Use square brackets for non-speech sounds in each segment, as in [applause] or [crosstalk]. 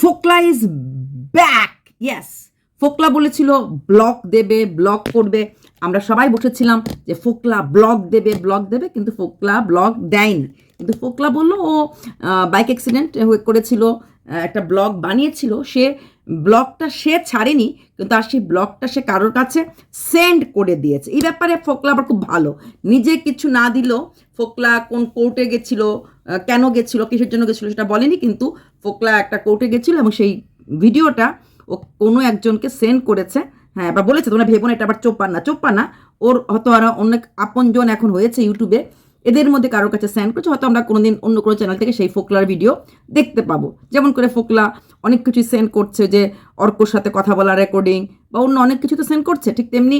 ফোকলা is back yes ফোকলা বলেছিল ব্লক দেবে ব্লক করবে। আমরা সবাই বসেছিলাম যে ফোকলা ব্লক দেবে ব্লক দেবে, কিন্তু ফোকলা ব্লক দেয়নি। কিন্তু ফোকলা বলল, ও বাইক অ্যাক্সিডেন্ট করেছিল একটা ব্লগ বানিয়েছিল, সে ব্লগটা সে ছাড়েনি, কিন্তু আর সেই ব্লগটা সে কারোর কাছে সেন্ড করে দিয়েছে। এই ব্যাপারে ফোকলা আবার খুব ভালো। নিজে কিছু না দিলেও ফোকলা কোন কোর্টে গেছিল কেন গেছিল, কিসের জন্য গেছিল সেটা বলেনি, কিন্তু ফোকলা একটা কোর্টে গেছিল এবং সেই ভিডিওটা ও কোনো একজনকে সেন্ড করেছে। হ্যাঁ এবার বলেছে, তোমরা ভেবো না, এটা আবার চোপ্পা না না ওর হয়তো আরও অনেক আপনজন এখন হয়েছে ইউটিউবে এদের মধ্যে কারোর কাছে সেন্ড করছে, হয়তো আমরা কোনোদিন অন্য কোনো চ্যানেল থেকে সেই ফোকলার ভিডিও দেখতে পাবো। যেমন করে ফোকলা অনেক কিছু সেন্ড করছে যে, অর্কর সাথে কথা বলা রেকর্ডিং বা অন্য অনেক কিছু তো সেন্ড করছে, ঠিক তেমনি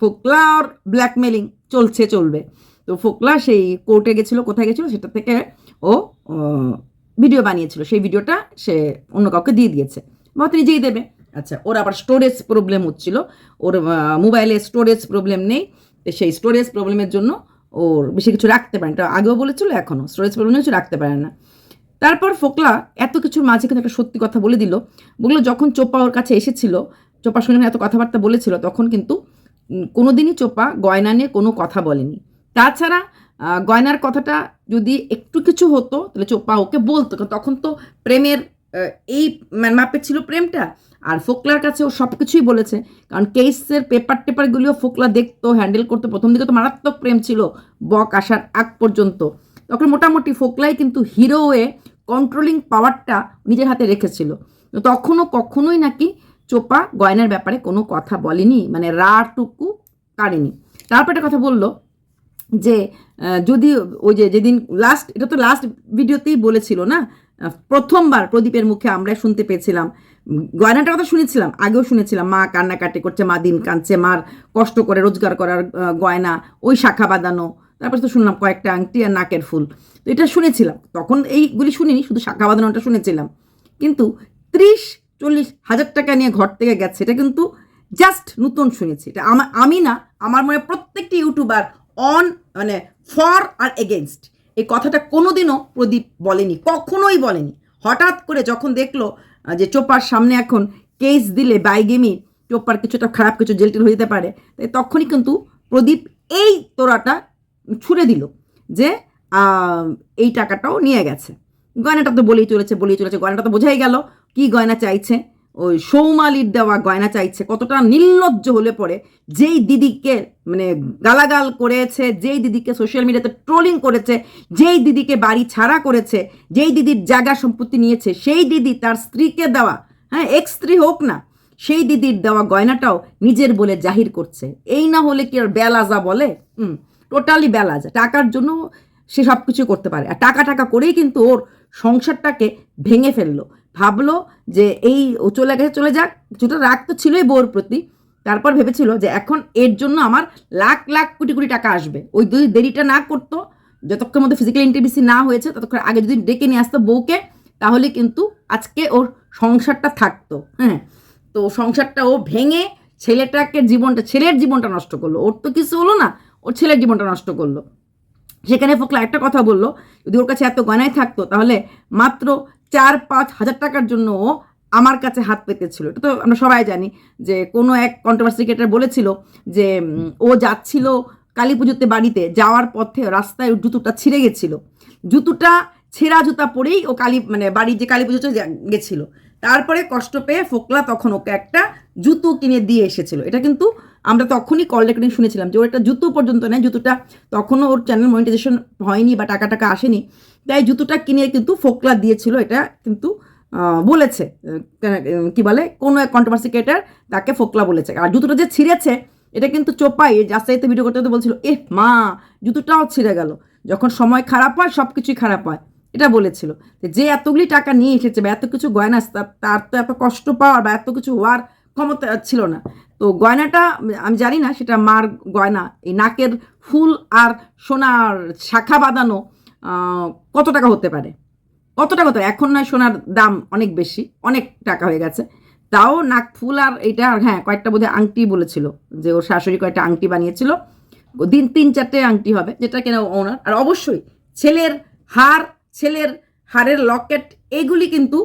ফোকলা আর ব্ল্যাকমেলিং চলছে, চলবে। তো ফোকলা সেই কোর্টে গেছিল, কোথায় গেছিল, সেটা থেকে ও ভিডিও বানিয়েছিল। সেই ভিডিওটা সে অন্য কাউকে দিয়ে দিয়েছে। বা হয়তো নিজেই দেবে। আচ্ছা ওর আবার স্টোরেজ প্রবলেম হচ্ছিল। ওর মোবাইলে স্টোরেজ প্রবলেম নেই। সেই স্টোরেজ প্রবলেমের জন্য ওর বেশি কিছু রাখতে পারে না এটা আগেও বলেছিল এখনও। স্টোরেজ প্রবলেম কিছু রাখতে পারে না। তারপর ফোকলা এত কিছুর মাঝে কিন্তু একটা সত্যি কথা বলে দিল। বলল যখন চোপা ওর কাছে এসেছিল চোপার সঙ্গে এত কথাবার্তা বলেছিল তখন কিন্তু উম, কোনোদিনই চোপা গয়না নিয়ে কোনো কথা বলেনি। তাছাড়া গয়নার কথাটা যদি একটু কিছু হতো তাহলে চোপা ওকে বলতো। তখন তো প্রেমের এই মা- মাপের ছিল প্রেমটা। আর ফোকলার কাছে ও সব কিছুই বলেছে। কারণ কেসের পেপার টেপারগুলিও ফোকলা দেখতো, হ্যান্ডেল করতো। প্রথম দিকে তো মারাত্মক প্রেম ছিল বক আসার আগ পর্যন্ত। তখন মোটামুটি ফোকলাই কিন্তু হিরো হয়ে কন্ট্রোলিং পাওয়ারটা নিজের হাতে রেখেছিল। তখনও কখনোই নাকি চোপা গয়নার ব্যাপারে কোনো কথা বলেনি মানে রাটুকু কাড়েনি তারপর একটা কথা বলল যে যদি ওই যে যেদিন লাস্ট এটা তো লাস্ট ভিডিওতেই বলেছিল না? প্রথমবার প্রদীপের মুখে আমরা শুনতে পেয়েছিলাম। উম, গয়নাটার কথা শুনেছিলাম আগেও শুনেছিলাম মা কান্নাকাটি করছে মা দিন কাঁদছে মার কষ্ট করে রোজগার করার গয়না ওই শাখা বাঁধানো তারপর তো শুনলাম কয়েকটা আংটি আর নাকের ফুল। তো এটা শুনেছিলাম তখন এইগুলি শুনিনি শুধু শাখা বাঁধানোটা শুনেছিলাম। কিন্তু ত্রিশ চল্লিশ হাজার টাকা নিয়ে ঘর থেকে গেছে এটা কিন্তু জাস্ট নতুন শুনেছি। এটা আমি না আমার মনে প্রত্যেকটি ইউটিউবার অন মানে ফর আর এগেনস্ট এই কথাটা কোনোদিনও প্রদীপ বলেনি, কখনোই বলেনি। হঠাৎ করে যখন দেখল যে চোপার সামনে এখন কেস দিলে বাইগেমি, চোপার কিছুটা খারাপ কিছু জেলটেল হয়ে যেতে পারে, তাই তখনই কিন্তু প্রদীপ এই তোরাটা ছুড়ে দিল যে এই টাকাটাও নিয়ে গেছে। গয়নাটা তো বলেই চলেছে বলেই চলেছে, গয়নাটা তো বোঝাই গেল, কি গয়না চাইছে। ওই সৌমালির দেওয়া গয়না চাইছে, কতটা নির্লজ্জ হলে পরে। যেই দিদিকে মানে গালাগাল করেছে, যেই দিদিকে সোশ্যাল মিডিয়াতে ট্রোলিং করেছে, যেই দিদিকে বাড়ি ছাড়া করেছে, যেই দিদির জায়গা সম্পত্তি নিয়েছে, সেই দিদি তার স্ত্রীকে দেওয়া হ্যাঁ এক্স স্ত্রী হোক না, সেই দিদির দেওয়া গয়নাটাও নিজের বলে জাহির করছে। এই না হলে কি আর বেলাজা বলে? হুম টোটালি বেলাজা। টাকার জন্য সে সব কিছু করতে পারে। আর টাকা টাকা করেই কিন্তু ওর সংসারটাকে ভেঙে ফেলল। ভাবলো যে এই ও চলে গেছে, চলে যাক। কিছুটা রাগ তো ছিলই বউর প্রতি। তারপর ভেবেছিল যে এখন এর জন্য আমার লাখ লাখ কোটি কোটি টাকা আসবে। ওই যদি দেরিটা না করতো, যতক্ষণ মধ্যে ফিজিক্যাল ইন্টিমেসি না হয়েছে, ততক্ষণ আগে যদি ডেকে নিয়ে আসতো বউকে, তাহলে কিন্তু আজকে ওর সংসারটা থাকতো হ্যাঁ। তো সংসারটা ও ভেঙে ছেলেটাকে জীবনটা, ছেলের জীবনটা নষ্ট করল। ওর তো কিছু হলো না, ওর ছেলের জীবনটা নষ্ট করল। সেখানে ফোকলা একটা কথা বলল, যদি ওর কাছে এত গয়নায় থাকতো, তাহলে মাত্র চার পাঁচ হাজার টাকার জন্য আমার কাছে হাত পেতেছিল। এটা তো আমরা সবাই জানি যে কোনো এক কন্ট্রোভার্সি ক্রিয়েটার বলেছিল যে ও যাচ্ছিল কালী পুজোতে বাড়িতে, যাওয়ার পথে রাস্তায় জুতোটা ছিঁড়ে গেছিল। জুতোটা, ছেঁড়া জুতা পরেই ও কালী মানে বাড়ির যে কালী পুজোতে গেছিল। তারপরে কষ্ট পেয়ে ফোকলা তখন ওকে একটা জুতো কিনে দিয়ে এসেছিল। এটা কিন্তু আমরা তখনই কল রেকর্ডিং শুনেছিলাম যে ওর একটা জুতো পর্যন্ত নেয়, জুতোটা তখনও ওর চ্যানেল মনিটাইজেশন হয়নি বা টাকা টাকা আসেনি। তাই জুতোটা কিনে কিন্তু ফোকলা দিয়েছিল, এটা কিন্তু বলেছে। কি বলে? কোনো এক কন্ট্রোভার্সি ক্রিয়েটার তাকে ফোকলা বলেছে। আর জুতোটা যে ছিঁড়েছে, এটা কিন্তু চোপাই যাচাইতে ভিডিও করতে বলছিল এ মা, জুতোটাও ছিঁড়ে গেল। যখন সময় খারাপ হয় সব কিছুই খারাপ হয়। এটা বলেছিল। যে এতগুলি টাকা নিয়ে এসেছে বা এত কিছু গয়না তার তো এত কষ্ট পাওয়ার বা এত কিছু হওয়ার ক্ষমতা ছিল না। তো গয়নাটা, আমি জানি না সেটা মার গয়না, এই নাকের ফুল আর সোনার শাখা বাঁধানো কত টাকা হতে পারে? কত টাকা হতো এখন নয়, সোনার দাম অনেক বেশি, অনেক টাকা হয়ে গেছে। তাও নাক ফুল আর এইটা, আর হ্যাঁ কয়েকটা বোধহয় আংটি বলেছিল, যে ওর শাশুড়ি কয়েকটা আংটি বানিয়েছিল। দিন তিন চারটে আংটি হবে, যেটা কেনা ওনার আর অবশ্যই ছেলের হার, ছেলের হারের লকেট, এগুলি কিন্তু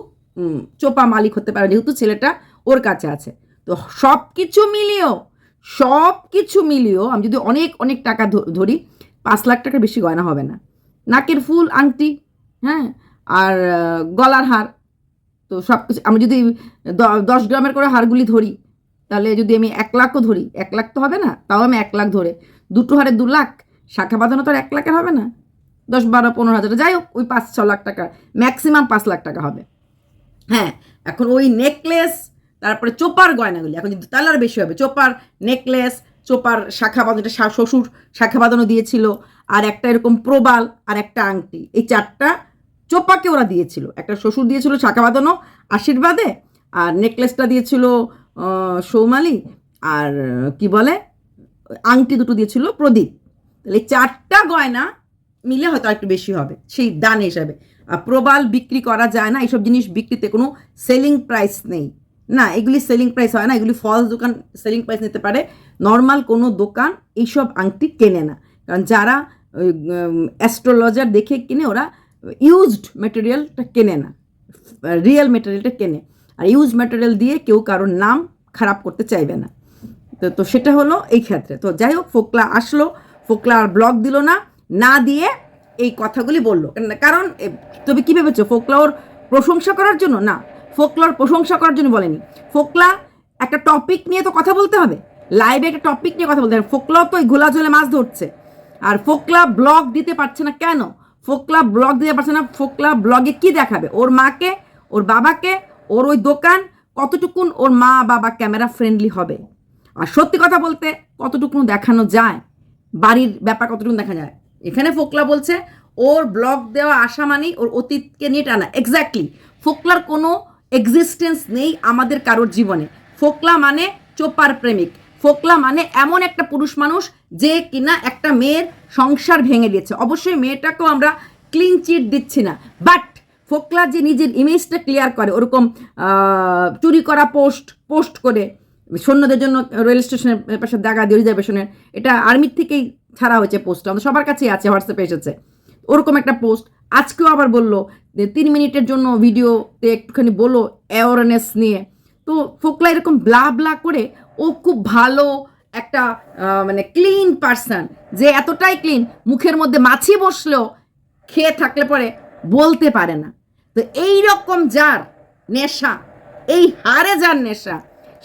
চোপা মালিক হতে পারে, যেহেতু ছেলেটা ওর কাছে আছে। তো সব কিছু মিলিয়েও সব কিছু মিলিয়েও আমি যদি অনেক অনেক টাকা ধরি, পাঁচ লাখ টাকার বেশি গয়না হবে না। নাকের ফুল, আংটি হ্যাঁ আর গলার হার, তো সব কিছু আমি যদি দশ গ্রামের করে হারগুলি ধরি, তাহলে যদি আমি এক লাখও ধরি, এক লাখ তো হবে না, তাও আমি এক লাখ ধরে। দুটো হারে দু লাখ, শাখা বাঁধানো তো আর এক লাখের হবে না। দশ, বারো, পনেরো হাজার, যাই হোক, ওই পাঁচ, ছ লাখ টাকা ম্যাক্সিমাম পাঁচ লাখ টাকা হবে। হ্যাঁ এখন ওই নেকলেস তারপরে চোপার গয়নাগুলি, এখন যদি তাহলে আর বেশি হবে। চোপার নেকলেস চোপার শাখা বাঁধানো শ্বশুর শাখা বাঁধানো দিয়েছিল, আর একটা এরকম প্রবাল, আর একটা আংটি। এই চারটা চোপাকে ওরা দিয়েছিল। একটা শ্বশুর দিয়েছিল শাখা বাঁধানো আশীর্বাদে, আর নেকলেসটা দিয়েছিল সৌমালি, আর কি বলে? আংটি দুটো দিয়েছিল প্রদীপ। তাহলে চারটা গয়না মিলে হয়তো একটু বেশি হবে, সেই দান হিসাবে। আর প্রবাল বিক্রি করা যায় না, এইসব জিনিস বিক্রিতে কোনো সেলিং প্রাইস নেই। না, এগুলি সেলিং প্রাইস হয় না, এগুলি ফলস দোকান সেলিং প্রাইস নিতে পারে। নর্মাল কোনো দোকান এইসব আংটি কেনে না। কারণ যারা অ্যাস্ট্রোলজার দেখে কিনে ওরা ইউজড মেটেরিয়ালটা কেনে না। রিয়েল মেটেরিয়ালটা কেনে। আর ইউজ মেটেরিয়াল দিয়ে কেউ কারোর নাম খারাপ করতে চাইবে না। তো তো সেটা হলো এই ক্ষেত্রে। তো যাই হোক, ফোকলা আসলো। ফোকলা আর ব্লগ দিল না। না দিয়ে এই কথাগুলি বলল। কারণ তুমি কী ভেবেছো? ফোকলা ওর প্রশংসা করার জন্য? না। ফোকলার প্রশংসা করার জন্য বলেনি। ফোকলা, একটা টপিক নিয়ে তো কথা বলতে হবে। লাইভে একটা টপিক নিয়ে কথা বলতে হবে। ফোকলাও তো ওই ঘোলা জলে মাছ ধরছে। আর ফোকলা ব্লগ দিতে পারছে না কেন? ফোকলা ব্লগ দিতে পারছে না। ফোকলা ব্লগে কি দেখাবে? ওর মাকে, ওর বাবাকে, ওর ওই দোকান, কতটুকুন ওর মা বাবা ক্যামেরা ফ্রেন্ডলি হবে? আর সত্যি কথা বলতে, কতটুকুন দেখানো যায়? বাড়ির ব্যাপার কতটুকু দেখা যায়? এখানে ফোকলা বলছে, ওর ব্লগ দেওয়া আশা মানেই ওর অতীতকে নিয়ে টানা। এক্স্যাক্টলি ফোকলার কোনো এক্সিস্টেন্স নেই আমাদের কারোর জীবনে। ফোকলা মানে চোপার প্রেমিক। ফোকলা মানে এমন একটা পুরুষ মানুষ যে কিনা একটা মেয়ের সংসার ভেঙে দিয়েছে। অবশ্যই মেয়েটাকেও আমরা ক্লিন চিট দিচ্ছি না। বাট ফোকলা যে নিজের ইমেজটা ক্লিয়ার করে, ওরকম চুরি করা পোস্ট পোস্ট করে, সৈন্যদের জন্য রেল স্টেশনের পাশে দেখা দিয়ে রিজার্ভেশনের এটা আর্মির থেকেই ছাড়া হয়েছে পোস্টটা আমাদের সবার কাছেই আছে হোয়াটসঅ্যাপে এসেছে। ওরকম একটা পোস্ট আজকেও আবার বলল যে তিন মিনিটের জন্য ভিডিওতে একটুখানি বলো অ্যাওয়ারনেস নিয়ে। তো ফোকলা এরকম ব্লা ব্লা করে ও খুব ভালো একটা মানে ক্লিন পার্সন যে এতটাই ক্লিন মুখের মধ্যে মাছি বসলেও খেয়ে থাকলে পরে বলতে পারে না। তো এই রকম যার নেশা, এই হারে যার নেশা,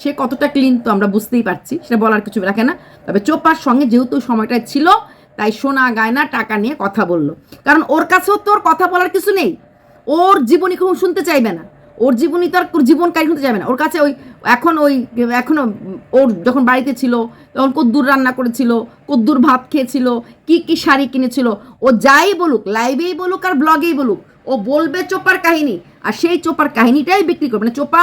সে কতটা ক্লিন তো আমরা বুঝতেই পারছি, সেটা বলার কিছু রাখে না। তবে চোপার সঙ্গে যেহেতু সময়টা ছিল তাই সোনা গায়না টাকা নিয়ে কথা বলল। কারণ ওর কাছেও তো ওর কথা বলার কিছু নেই। ওর জীবনী কখন শুনতে চাইবে না। ওর জীবনী তো আর জীবন কারি শুনতে চাইবে না। ওর কাছে ওই, এখন ওই, এখনও ওর যখন বাড়িতে ছিল, তখন কদ্দুর রান্না করেছিল, কদ্দুর ভাত খেয়েছিল, কি কি শাড়ি কিনেছিল। ও যাই বলুক লাইভেই বলুক আর ব্লগেই বলুক, ও বলবে চোপার কাহিনী। আর সেই চোপার কাহিনীটাই বিক্রি করবে। মানে চোপা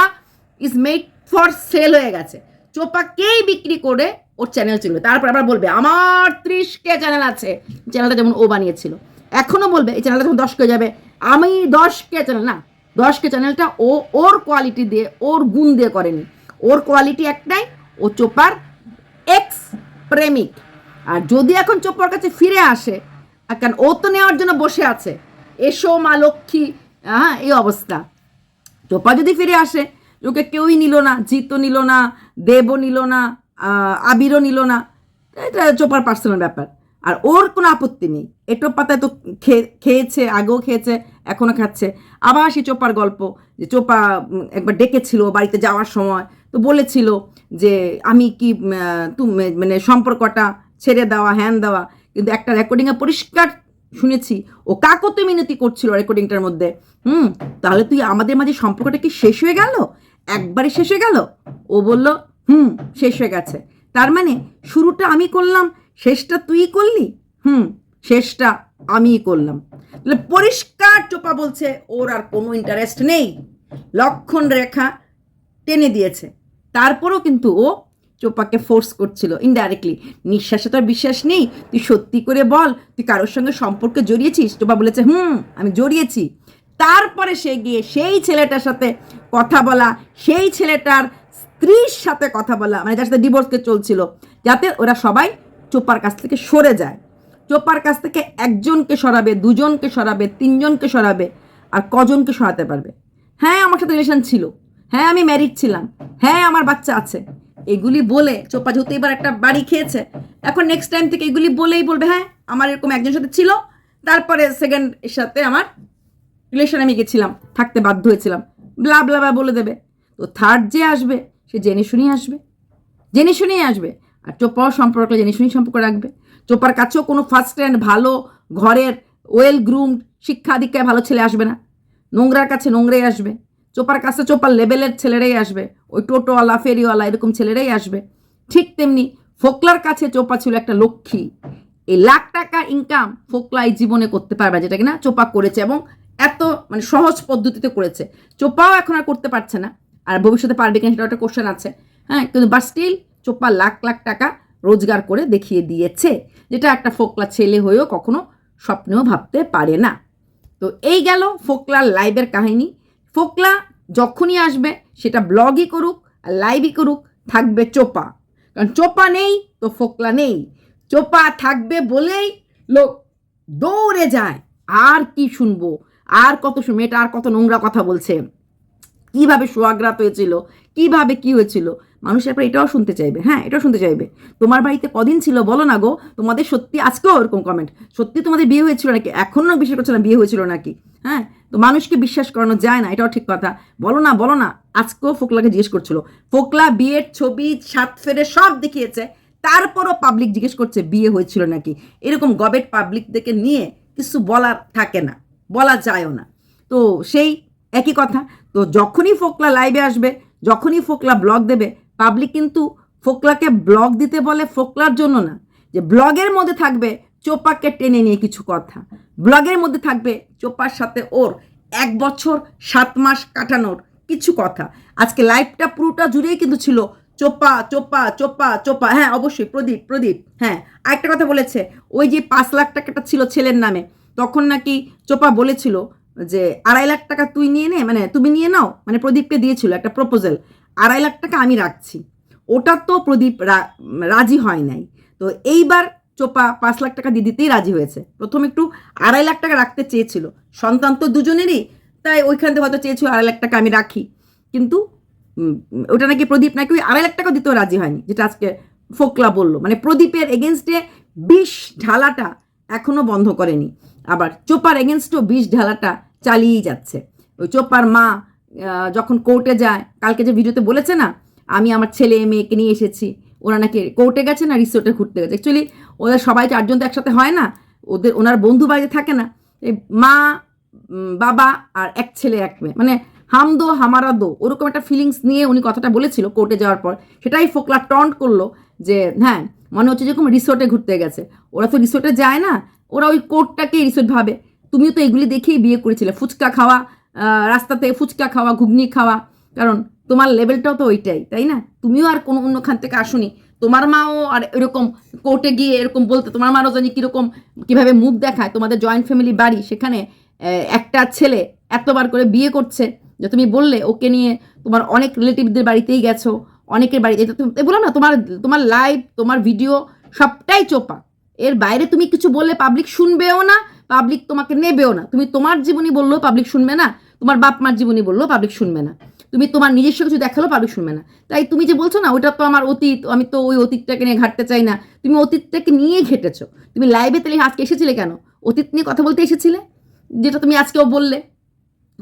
ইজ মেড ফর সেল হয়ে গেছে। চোপাকেই বিক্রি করে ওর চ্যানেল চলবে তারপর আবার বলবে, আমার ত্রিশ কে চ্যানেল আছে চ্যানেলটা যেমন ও বানিয়েছিল। এখনও বলবে, এই চ্যানেলটা যখন দশ কে যাবে, আমি দশ কে চ্যানেল না দশ কে চ্যানেলটা ও ওর কোয়ালিটি দিয়ে, ওর গুণ দিয়ে করেনি। ওর কোয়ালিটি একটাই, ও চোপার এক্স প্রেমিক। আর যদি এখন চোপার কাছে ফিরে আসে কারণ ও তো নেওয়ার জন্য বসে আছে, এসো মা লক্ষ্মী হ্যাঁ এই অবস্থা। চোপা যদি ফিরে আসে, ওকে কেউই নিল না, জিতও নিল না, দেবও নিল না আবিরও নিল না। এটা চোপার পার্সোনাল ব্যাপার। আর ওর কোনো আপত্তি নেই। এটো পাতায় তো খেয়ে খেয়েছে, আগেও খেয়েছে, এখনও খাচ্ছে। আবার সেই চোপার গল্প, যে চোপা একবার ডেকেছিল বাড়িতে যাওয়ার সময়, তো বলেছিল যে আমি কি তুমি মানে সম্পর্কটা ছেড়ে দেওয়া, হ্যান দেওয়া। কিন্তু একটা রেকর্ডিংয়ে পরিষ্কার শুনেছি, ও কাকতে মিনতি করছিল রেকর্ডিংটার মধ্যে। হুম, তাহলে তুই আমাদের মাঝে সম্পর্কটা কি শেষ হয়ে গেল? একবারে শেষ হয়ে গেল? ও বলল হুম, শেষ হয়ে গেছে। তার মানে শুরুটা আমি করলাম, শেষটা তুই করলি? হুম, শেষটা আমিই করলাম। তাহলে পরিষ্কার চোপা বলছে, ওর আর কোনো ইন্টারেস্ট নেই। লক্ষণ রেখা টেনে দিয়েছে। তারপরেও কিন্তু ও চোপাকে ফোর্স করছিল ইনডাইরেক্টলি নিঃশ্বাসে তো আর বিশ্বাস নেই। তুই সত্যি করে বল, তুই কারোর সঙ্গে সম্পর্কে জড়িয়েছিস? চোপা বলেছে, হুম, আমি জড়িয়েছি। তারপরে সে গিয়ে সেই ছেলেটার সাথে কথা বলা, সেই ছেলেটার স্ত্রীর সাথে কথা বলা মানে যার সাথে ডিভোর্সকে চলছিল, যাতে ওরা সবাই চোপার কাছ থেকে সরে যায়। চোপার কাছ থেকে একজনকে সরাবে, দুজনকে সরাবে, তিনজনকে সরাবে, আর কজনকে সরাতে পারবে। হ্যাঁ আমার সাথে রিলেশন ছিল। হ্যাঁ আমি ম্যারিড ছিলাম। হ্যাঁ আমার বাচ্চা আছে। এগুলি বলে চোপা যেহেতু এবার একটা বাড়ি খেয়েছে, এখন নেক্সট টাইম থেকে এগুলি বলেই বলবে হ্যাঁ আমার এরকম একজনের সাথে ছিল, তারপরে সেকেন্ড সাথে আমার রিলেশনে আমি গেছিলাম, থাকতে বাধ্য হয়েছিলাম। ব্লা ব্লা, বলে দেবে। তো থার্ড যে আসবে সে জেনে শুনেই আসবে। জেনে শুনেই আসবে। আর চোপাও সম্পর্ক, জেনে শুনেই সম্পর্ক রাখবে। চোপার কাছেও কোনো ফার্স্ট হ্যান্ড ভালো ঘরের ওয়েল গ্রুম শিক্ষা দীক্ষায় ভালো ছেলে আসবে না। নোংরার কাছে নোংরাই আসবে। চোপার কাছে চোপার লেভেলের ছেলেরাই আসবে। ওই টোটোওয়ালা, ফেরিওয়ালা এরকম ছেলেরাই আসবে। ঠিক তেমনি ফোকলার কাছে চোপা ছিল একটা লক্ষ্মী। এই লাখ টাকা ইনকাম ফোকলা এই জীবনে করতে পারবে, যেটা কিনা চোপা করেছে এবং এত মানে সহজ পদ্ধতিতে করেছে। চোপাও এখন আর করতে পারছে না। আর ভবিষ্যতে পারবে কিনা সেটা একটা কোশ্চেন আছে। হ্যাঁ কিন্তু বাট স্টিল চোপা লাখ লাখ টাকা রোজগার করে দেখিয়ে দিয়েছে, যেটা একটা ফোকলা ছেলে হয়েও কখনো স্বপ্নেও ভাবতে পারে না। তো এই গেল ফোকলার লাইভের কাহিনী। ফোকলা যখনই আসবে, সেটা ব্লগই করুক আর লাইভই করুক, থাকবে চোপা। কারণ চোপা নেই তো ফোকলা নেই। চোপা থাকবে বলেই লোক দৌড়ে যায়। আর কি শুনব? আর কত মেয়েটা আর কত নোংরা কথা বলছে? কীভাবে সোয়াগ্রাত হয়েছিল, কীভাবে কি হয়েছিল, মানুষ এরপর এটাও শুনতে চাইবে হ্যাঁ এটাও শুনতে চাইবে। তোমার বাড়িতে কদিন ছিল বলো না গো, তোমাদের সত্যি আজকেও ওরকম কমেন্ট সত্যি তোমাদের বিয়ে হয়েছিল নাকি? এখনও বিশ্বাস করছে না বিয়ে হয়েছিল নাকি? হ্যাঁ তো মানুষকে বিশ্বাস করানো যায় না, এটাও ঠিক কথা। বলো না বলো না, আজকেও ফোকলাকে জিজ্ঞেস করছিল। ফোকলা বিয়ের ছবি সাত ফেরে সব দেখিয়েছে, তারপরও পাবলিক জিজ্ঞেস করছে বিয়ে হয়েছিল নাকি? এরকম গবেট পাবলিকদেরকে নিয়ে কিছু বলার থাকে না, বলা যায়ও না। তো সেই একই কথা তো যখনই ফোকলা লাইভে আসবে, যখনই ফোকলা ব্লগ দেবে পাবলিক কিন্তু ফোকলাকে ব্লগ দিতে বলে ফোকলার জন্য না, যে ব্লগের মধ্যে থাকবে চোপাকে টেনে নিয়ে কিছু কথা। ব্লগের মধ্যে থাকবে চোপার সাথে ওর এক বছর, সাত মাস কাটানোর কিছু কথা। আজকে লাইভটা পুরোটা জুড়েই কিন্তু ছিল চোপা চোপা চোপা চোপা। হ্যাঁ অবশ্যই, প্রদীপ প্রদীপ। হ্যাঁ আরেকটা কথা বলেছে, ওই যে পাঁচ লাখ টাকাটা ছিল ছেলের নামে, তখন নাকি চোপা বলেছিল যে আড়াই লাখ টাকা তুই নিয়ে নে মানে তুমি নিয়ে নাও মানে প্রদীপকে দিয়েছিল একটা প্রপোজাল আড়াই লাখ টাকা আমি রাখছি। ওটা তো প্রদীপ রাজি হয় নাই। তো এইবার চোপা পাঁচ লাখ টাকা দিয়ে দিতেই রাজি হয়েছে। প্রথম একটু আড়াই লাখ টাকা রাখতে চেয়েছিল। সন্তান তো দুজনেরই, তাই ওইখান থেকে হয়তো চেয়েছিল আড়াই লাখ টাকা আমি রাখি। কিন্তু ওটা নাকি প্রদীপ নাকি ওই আড়াই লাখ টাকা দিতেও রাজি হয়নি, যেটা আজকে ফোকলা বলল। মানে প্রদীপের এগেনস্টে বিষ ঢালাটা এখনও বন্ধ করেনি। আবার চোপার এগেনস্টও বিষ ঢালাটা চালিয়েই যাচ্ছে। ওই চোপার মা যখন কোর্টে যায়, কালকে যে ভিডিওতে বলেছে না, আমি আমার ছেলে, মেয়েকে নিয়ে এসেছি, ওরা নাকি কোর্টে গেছে না রিসোর্টে ঘুরতে গেছে? অ্যাকচুয়ালি ওদের সবাই চারজন তো একসাথে হয় না, ওদের, ওনার বন্ধু বাড়িতে থাকে না। এই মা বাবা আর এক ছেলে, এক মেয়ে। মানে হাম দো, হামারা দো, ওরকম একটা ফিলিংস নিয়ে উনি কথাটা বলেছিল কোর্টে যাওয়ার পর। সেটাই ফোকলা টন্ট করল যে হ্যাঁ মনে হচ্ছে যেরকম রিসোর্টে ঘুরতে গেছে। ওরা তো রিসোর্টে যায় না, ওরা ওই কোর্টটাকে রিসোর্ট ভাবে। তুমিও তো এগুলি দেখেই বিয়ে করেছিলে। ফুচকা খাওয়া রাস্তাতে ফুচকা খাওয়া, ঘুগনি খাওয়া, কারণ তোমার লেভেলটাও তো ওইটাই, তাই না? তুমিও আর কোনো অন্যখান থেকে আসুনি। তোমার মাও আর এরকম কোর্টে গিয়ে এরকম বলতে, তোমার মারও জানি কীরকম, কীভাবে মুখ দেখায়। তোমাদের জয়েন্ট ফ্যামিলি বাড়ি, সেখানে একটা ছেলে এতবার করে বিয়ে করছে যে তুমি বললে, ওকে নিয়ে তোমার অনেক রিলেটিভদের বাড়িতেই গেছো। অনেকের বাড়িতে এটা তুমি বলো না, তোমার তোমার লাইভ তোমার ভিডিও সবটাই চোপা। এর বাইরে তুমি কিছু বললে পাবলিক শুনবেও না পাবলিক তোমাকে নেবেও না। তুমি তোমার জীবনী বললেও পাবলিক শুনবে না, তোমার বাপ মার জীবনী বললেও পাবলিক শুনবে না। তুমি তোমার নিজস্ব কিছু দেখালেও পাবলিক শুনবে না। তাই তুমি যে বলছো না, ওটা তো আমার অতীত, আমি তো ওই অতীতটাকে নিয়ে ঘাটতে চাই না। তুমি অতীতটাকে নিয়ে ঘেটেছো। তুমি লাইভে তাহলে আজকে এসেছিলে কেন? অতীত নিয়ে কথা বলতে এসেছিলে? যেটা তুমি আজকেও বললে।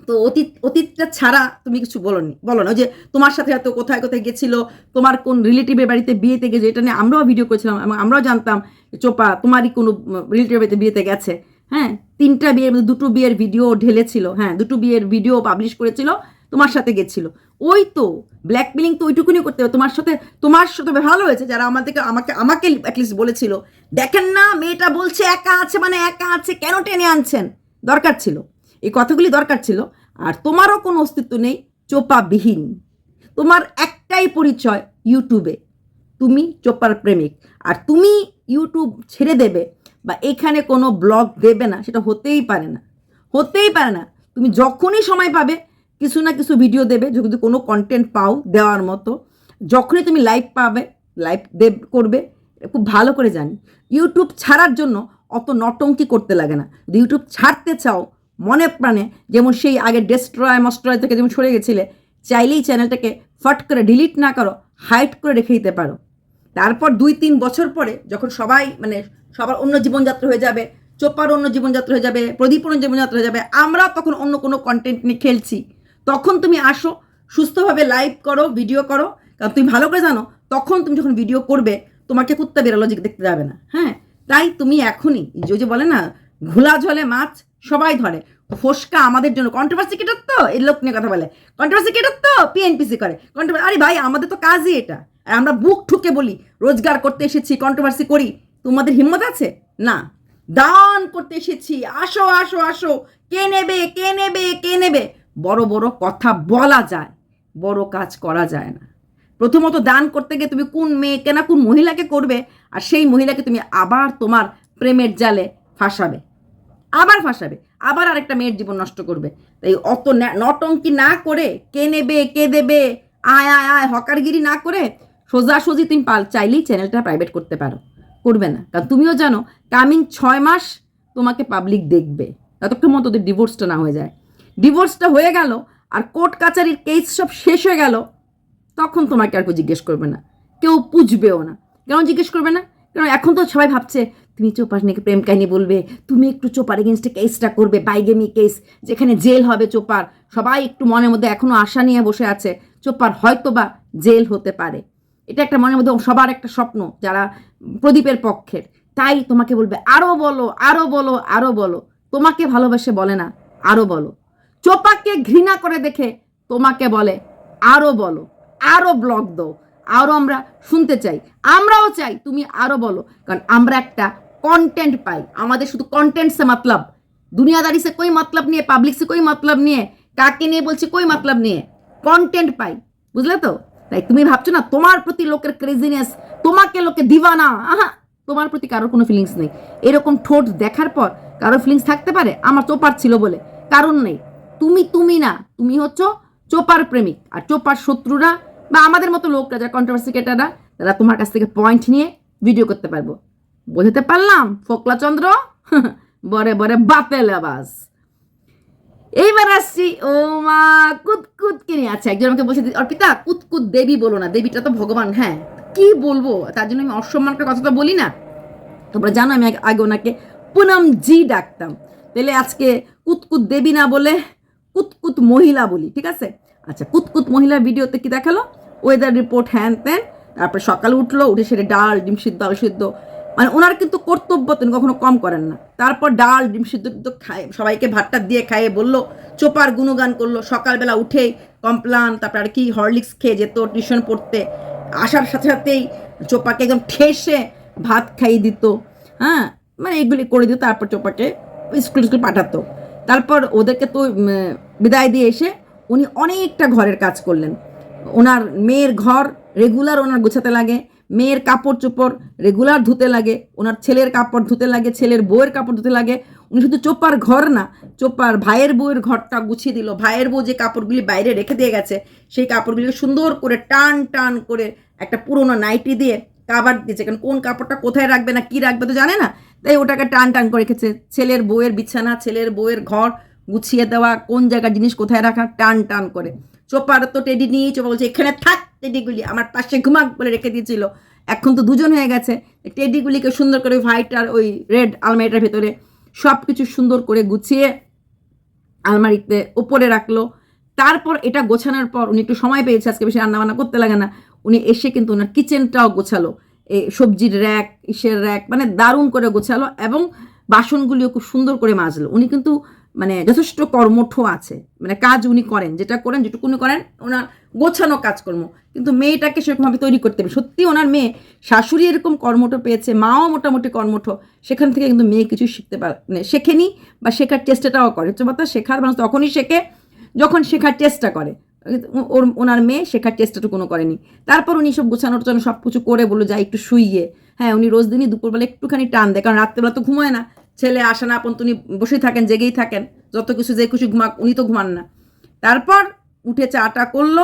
তো অতীত, অতীতটা ছাড়া তুমি কিছু বলনি, বলো না। যে তোমার সাথে হয়তো কোথায় কোথায় গেছিল, তোমার কোন রিলেটিভের বাড়িতে বিয়েতে গেছে, এটা নিয়ে আমরাও ভিডিও করেছিলাম, এবং আমরাও জানতাম চোপা, তোমারই কোনো রিলেটিভের বাড়িতে বিয়েতে গেছে। হ্যাঁ তিনটা বিয়ের মধ্যে দুটো বিয়ের ভিডিও ঢেলেছিল হ্যাঁ দুটো বিয়ের ভিডিও পাবলিশ করেছিল, তোমার সাথে গেছিল। ওই তো ব্ল্যাকমেলিং তো ওইটুকুনি করতে হবে। তোমার সাথে তোমার সাথে ভালো হয়েছে, যারা আমাদেরকে, আমাকে আমাকে অ্যাটলিস্ট বলেছিল, দেখেন না, মেয়েটা বলছে একা আছে মানে একা আছে, কেন টেনে আনছেন? দরকার ছিল। এই কথাগুলি দরকার ছিল। আর তোমারও কোনো অস্তিত্ব নেই, চোপাবিহীন। তোমার একটাই পরিচয় ইউটিউবে। তুমি চোপার প্রেমিক। আর তুমি ইউটিউব ছেড়ে দেবে বা এখানে কোনো ব্লগ দেবে না, সেটা হতেই পারে না। হতেই পারে না। তুমি যখনই সময় পাবে, কিছু না কিছু ভিডিও দেবে, যদি কোনো কন্টেন্ট পাও দেওয়ার মতো। যখনই তুমি লাইভ পাবে লাইভ দেব, করবে খুব ভালো করে জানি। ইউটিউব ছাড়ার জন্য অত নটঙ্কি করতে লাগে না। যদি ইউটিউব ছাড়তে চাও মনে প্রাণে যেমন সেই আগে ডেস্ট্রয় মস্ট্রয় থেকে যেমন সরে গেছিলে, চাইলেই চ্যানেলটাকে ফট করে ডিলিট না করো হাইট করে রেখে দিতে পারো। তারপর দুই তিন বছর পরে যখন সবাই মানে সবার অন্য জীবনযাত্রা হয়ে যাবে, চোপার অন্য জীবনযাত্রা হয়ে যাবে প্রদীপ অন্য জীবনযাত্রা হয়ে যাবে, আমরা তখন অন্য কোনো কন্টেন্ট নিয়ে খেলছি। তখন তুমি আসো, সুস্থভাবে লাইভ করো ভিডিও করো, কারণ তুমি ভালো করে জানো, তখন তুমি যখন ভিডিও করবে তোমাকে কুত্তা বেরোলো যে দেখতে যাবে না। হ্যাঁ তাই তুমি এখনই যে বলে না, ঘোলা জলে মাছ সবাই ধরে। ফোসকা আমাদের জন্য। কন্ট্রোভার্সি কেটার তো? এই লোক নিয়ে কথা বলে। কন্ট্রোভার্সি কেটার তো? পিএনপিসি করে। কন্ট্রোভার্সি আরে ভাই, আমাদের তো কাজই এটা। আর আমরা বুক ঠুকে বলি, রোজগার করতে এসেছি কন্ট্রোভার্সি করি। তোমাদের হিম্মত আছে? না। দান করতে এসেছি। আসো আসো আসো। কে নেবে কে নেবে কে নেবে? বড় বড় কথা বলা যায়। বড় কাজ করা যায় না। প্রথমত দান করতে গিয়ে তুমি কোন মেয়েকে না কোন মহিলাকে করবে, আর সেই মহিলাকে তুমি আবার তোমার প্রেমের জালে ফাঁসাবে। আবার ফাঁসাবে, আবার আরেকটা মেয়ের জীবন নষ্ট করবে। তাই অত নটঙ্কি না করে কে নেবে, কে দেবে, আয় আয় আয়, হকারগিরি না করে সোজাসুজি তুমি পাল, চাইলেই চ্যানেলটা প্রাইভেট করতে পারো। করবে না। কারণ তুমিও জানো কামিং ছয় মাস তোমাকে পাবলিক দেখবে। ততক্ষণ মতো তোদের ডিভোর্সটা না হয়ে যায়। ডিভোর্সটা হয়ে গেল আর কোর্ট কাচারির কেস সব শেষ হয়ে গেল, তখন তোমাকে আর কেউ জিজ্ঞেস করবে না। কেউ পুছবেও না। কেন জিজ্ঞেস করবে না? কারণ এখন তো সবাই ভাবছে তুমি চোপার নাকি প্রেম কাহিনী বলবে? তুমি একটু চোপার এগেনস্টে কেসটা করবে বাইগেমি কেস যেখানে জেল হবে চোপার। সবাই একটু মনের মধ্যে এখনও আশা নিয়ে বসে আছে, চোপার হয়তো বা জেল হতে পারে। এটা একটা মনের মধ্যে সবার একটা স্বপ্ন, যারা প্রদীপের পক্ষের। তাই তোমাকে বলবে আরও বলো আরও বলো আরও বলো। তোমাকে ভালোবাসে বলে না আরও বলো। চোপাকে ঘৃণা করে দেখে তোমাকে বলে আরও বলো আরও ব্লগ দাও। আরও আমরা শুনতে চাই, আমরাও চাই তুমি আরও বলো। কারণ আমরা একটা কন্টেন্ট পাই। আমাদের শুধু কন্টেন্ট সে মতলব। দুনিয়াদারি সে কোই মতলব নিয়ে পাবলিক সে কোই মতলব নিয়ে, কাকে নিয়ে বলছি কোই মতলব নিয়ে? কন্টেন্ট পাই। বুঝলে তো? তাই তুমি ভাবছ না, তোমার প্রতি লোকের ক্রেজিনেস তোমাকে লোকে দিবানা? আহা, তোমার প্রতি কারোর কোনো ফিলিংস নেই। এরকম ঠোঁট দেখার পর কারোর ফিলিংস থাকতে পারে? আমার চোপার ছিল বলে। কারণ নেই। তুমি তুমি না। তুমি হচ্ছ চোপার প্রেমিক। আর চোপার শত্রুরা বা আমাদের মতো লোকরা, যারা কন্ট্রোভার্সি কেটারা তারা তোমার কাছ থেকে পয়েন্ট নিয়ে ভিডিও করতে পারব। বোঝাতে পারলাম? ফোকলা চন্দ্র [laughs] বরে বরে বাতেল আবাস এইবার আসছি, ও মা, কুতকুত কে নিয়ে আচ্ছা একজন আমাকে বলছে, অর্পিতা, কুতকুত দেবী বলো না, দেবীটা তো ভগবান হ্যাঁ কি বলব? তার জন্য আমি অসম্মান করে কথা তো বলি না। তোমরা জানো, আমি আগে- আগে ওনাকে পুনম জি ডাকতাম। তাহলে আজকে কুতকুত দেবী না বলে কুতকুত মহিলা বলি, ঠিক আছে? আচ্ছা কুতকুত মহিলার ভিডিওতে কি দেখাল? ওয়েদার রিপোর্ট হ্যান ত্যান, তারপরে সকালে উঠল, উঠে সেটা ডাল, ডিম সিদ্ধ, আলু সিদ্ধ মানে ওনার কিন্তু কর্তব্য তিনি কখনো কম করেন না। তারপর ডাল, ডিম সিদ্ধ খায়, সবাইকে ভাতটা দিয়ে খাইয়ে বলল, চোপার গুণগান করল, সকালবেলা উঠেই কমপ্লান, তারপর আর কি হরলিক্স খেয়ে যেত টিউশন পড়তে। আসার সাথে সাথেই চোপাকে একদম ঠেসে ভাত খাইয়ে দিত। হ্যাঁ মানে এগুলি করে দিত, তারপর চোপাকে স্কুল স্কুল পাঠাতো। তারপর ওদেরকে তো বিদায় দিয়ে এসে উনি অনেকটা ঘরের কাজ করলেন। ওনার মেয়ের ঘর রেগুলার ওনার গোছাতে লাগে মেয়ের কাপড় চোপড় রেগুলার ধুতে লাগে, ওনার ছেলের কাপড় ধুতে লাগে, ছেলের বউয়ের কাপড় ধুতে লাগে। উনি শুধু চোপার ঘর না, চোপার ভাইয়ের বউয়ের ঘরটা গুছিয়ে দিল। ভাইয়ের বউ যে কাপড়গুলি বাইরে রেখে দিয়ে গেছে, সেই কাপড়গুলিকে সুন্দর করে টান টান করে একটা পুরোনো নাইটি দিয়ে কাবার দিয়েছে। কারণ কোন কাপড়টা কোথায় রাখবে না কি রাখবে তো জানে না? তাই ওটাকে টান টান করে রেখেছে। ছেলের বউয়ের বিছানা, ছেলের বউয়ের ঘর গুছিয়ে দেওয়া, কোন জায়গার জিনিস কোথায় রাখা, টান টান করে। চোপার তো টেডি নিয়েই চোপা বলছে, এখানে থাক টেডিগুলি। আমার পাশে ঘুমাক বলে রেখে দিয়েছিল। এখন তো দুজন হয়ে গেছে। টেডিগুলিকে সুন্দর করে হোয়াইট আর ওই রেড আলমারিটার ভেতরে সব কিছু সুন্দর করে গুছিয়ে আলমারিতে ওপরে রাখল। তারপর এটা গোছানোর পর উনি একটু সময় পেয়েছে, আজকে বেশি রান্নাবান্না করতে লাগে না। উনি এসে কিন্তু ওনার কিচেনটাও গোছালো। এই সবজির র্যাক, ইসের র্যাক মানে দারুণ করে গোছালো এবং বাসনগুলিও খুব সুন্দর করে মাজলো। উনি কিন্তু মানে যথেষ্ট কর্মঠ আছে। মানে কাজ উনি করেন, যেটা করেন, যেটুকু উনি করেন, ওনার গোছানো কাজকর্ম। কিন্তু মেয়েটাকে সেরকমভাবে তৈরি করতে হবে। সত্যি ওনার মেয়ে, শাশুড়ি এরকম কর্মঠ পেয়েছে, মাও মোটামুটি কর্মঠ, সেখান থেকে কিন্তু মেয়ে কিছু শিখতে পারে মানে শেখেনি বা শেখার চেষ্টাটাও করে। হচ্ছে শেখার মানুষ তখনই শেখে যখন শেখার চেষ্টা করে। ওর, ওনার মেয়ে শেখার চেষ্টাটুকুনো করেনি। তারপর উনি সব গোছানোর জন্য সব কিছু করে বলল যাই একটু শুইয়ে। হ্যাঁ উনি রোজ দিনই দুপুরবেলা একটুখানি টান দেয়, কারণ রাত্রেবেলা তো ঘুমায় না। ছেলে আসে না, আপন উনি বসেই থাকেন, জেগেই থাকেন, যত কিছু যে খুশি ঘুমাক, উনি তো ঘুমান না। তারপর উঠে চাটা করল,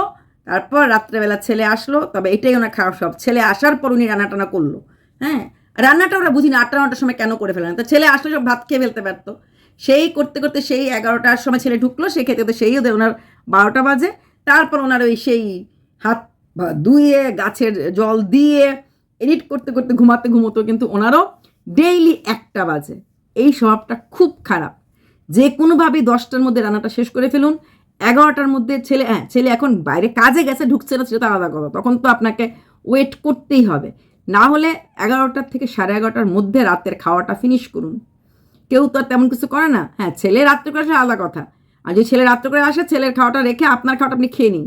তারপর রাত্রেবেলা ছেলে আসলো, তবে এটাই ওনার খারাপ সব ছেলে আসার পর উনি রান্না টানা করল হ্যাঁ? রান্নাটা ওরা বুঝি না, আটটা নটার সময় কেন করে ফেলেন? তো ছেলে আসলে সব ভাত খেয়ে ফেলতে পারতো সেই করতে করতে সেই এগারোটার সময় ছেলে ঢুকলো খেতে খেতে সেই ওদের ওনার বারোটা বাজে। তারপর ওনার ওই সেই হাত ধুয়ে, গাছের জল দিয়ে, এডিট করতে করতে ঘুমাতে ঘুমোতো, কিন্তু ওনারও ডেইলি একটা বাজে। এই স্বভাবটা খুব খারাপ। যে কোনোভাবেই দশটার মধ্যে রান্নাটা শেষ করে ফেলুন, এগারোটার মধ্যে ছেলে হ্যাঁ ছেলে এখন বাইরে কাজে গেছে, ঢুকছে না, সেটা আলাদা কথা। তখন তো আপনাকে ওয়েট করতেই হবে। না হলে এগারোটার থেকে সাড়ে এগারোটার মধ্যে রাতের খাওয়াটা ফিনিশ করুন। কেউ তো আর তেমন কিছু করে না। হ্যাঁ ছেলে রাত্রে করে আসে আলাদা কথা। আর যে ছেলে রাত্রে করে আসে, ছেলের খাওয়াটা রেখে আপনার খাওয়াটা আপনি খেয়ে নিন।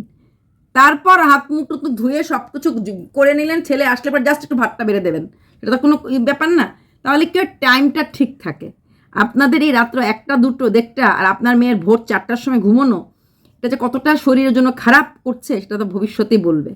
তারপর হাত মুখ টুক ধুয়ে সব কিছু করে নিলেন, ছেলে আসলে পর জাস্ট একটু ভাতটা বেড়ে দেবেন। এটা তো কোনো ব্যাপার না। তাহলে কি টাইমটা ঠিক থাকে? আপনাদের এই রাত্র একটা, দুটো, দেড়টা, আর আপনার মেয়ের ভোর চারটার সময় ঘুমোনো, এটা যে কতটা শরীরের জন্য খারাপ করছে, সেটা তো ভবিষ্যতেই বলবে।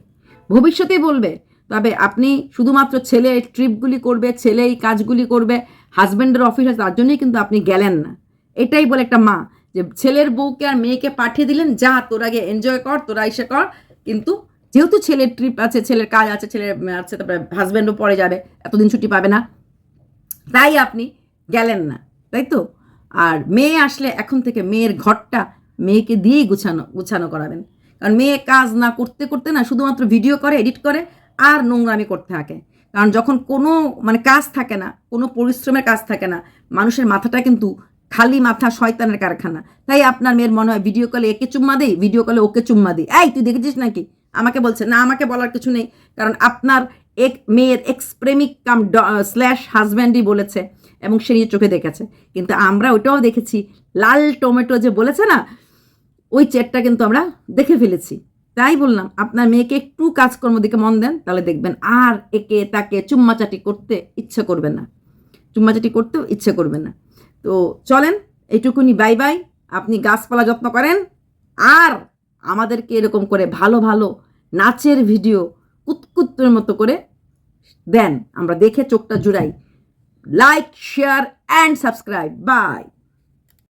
ভবিষ্যতেই বলবে। তবে আপনি শুধুমাত্র ছেলে ট্রিপগুলি করবে, ছেলে এই কাজগুলি করবে হাজব্যান্ডের অফিস আছে, তার জন্যই কিন্তু আপনি গেলেন না। এটাই বলে একটা মা, যে ছেলের বউকে আর মেয়েকে পাঠিয়ে দিলেন, যা তোর আগে এনজয় কর, তোরা এসে কর, কিন্তু যেহেতু ছেলের ট্রিপ আছে, ছেলের কাজ আছে, ছেলের আছে, তারপরে হাজব্যান্ডও পরে যাবে, এতদিন ছুটি পাবে না। তাই আপনি গেলেন না, তাই তো? আর মেয়ে আসলে এখন থেকে মেয়ের ঘরটা মেয়েকে দিয়েই গুছানো গুছানো করাবেন। কারণ মেয়ে কাজ না করতে করতে না, শুধুমাত্র ভিডিও করে, এডিট করে, আর নোংরামি করতে থাকে। কারণ যখন কোনো মানে কাজ থাকে না, কোনো পরিশ্রমের কাজ থাকে না, মানুষের মাথাটা কিন্তু খালি মাথা শয়তানের কারখানা। তাই আপনার মেয়ের মনে হয়, ভিডিও কলে একে চুম্মা দেই, ভিডিও কলে ওকে চুম্মা দিই। এই, তুই দেখেছিস নাকি? আমাকে বলছে, না, আমাকে বলার কিছু নেই। কারণ আপনার এক মেয়ের এক্স প্রেমিক কাম স্ল্যাশ হাজব্যান্ডই বলেছে এবং সে নিজের চোখে দেখেছে। কিন্তু আমরা ওটাও দেখেছি, লাল টমেটো যে বলেছে না, ওই চেটটা কিন্তু আমরা দেখে ফেলেছি। তাই বললাম, আপনার মেয়েকে একটু কাজকর্ম দিকে মন দেন, তাহলে দেখবেন আর একে তাকে চুম্মাচাটি করতে ইচ্ছে করবে না। চুম্মাচাটি করতেও ইচ্ছে করবে না। তো চলেন, এইটুকুনি বাই বাই আপনি গাছপালা যত্ন করেন। আর আমাদেরকে এরকম করে ভালো ভালো নাচের ভিডিও কুতকুত্তের মতো করে দেন। আমরা দেখে চোখটা জুড়াই। Like share and subscribe bye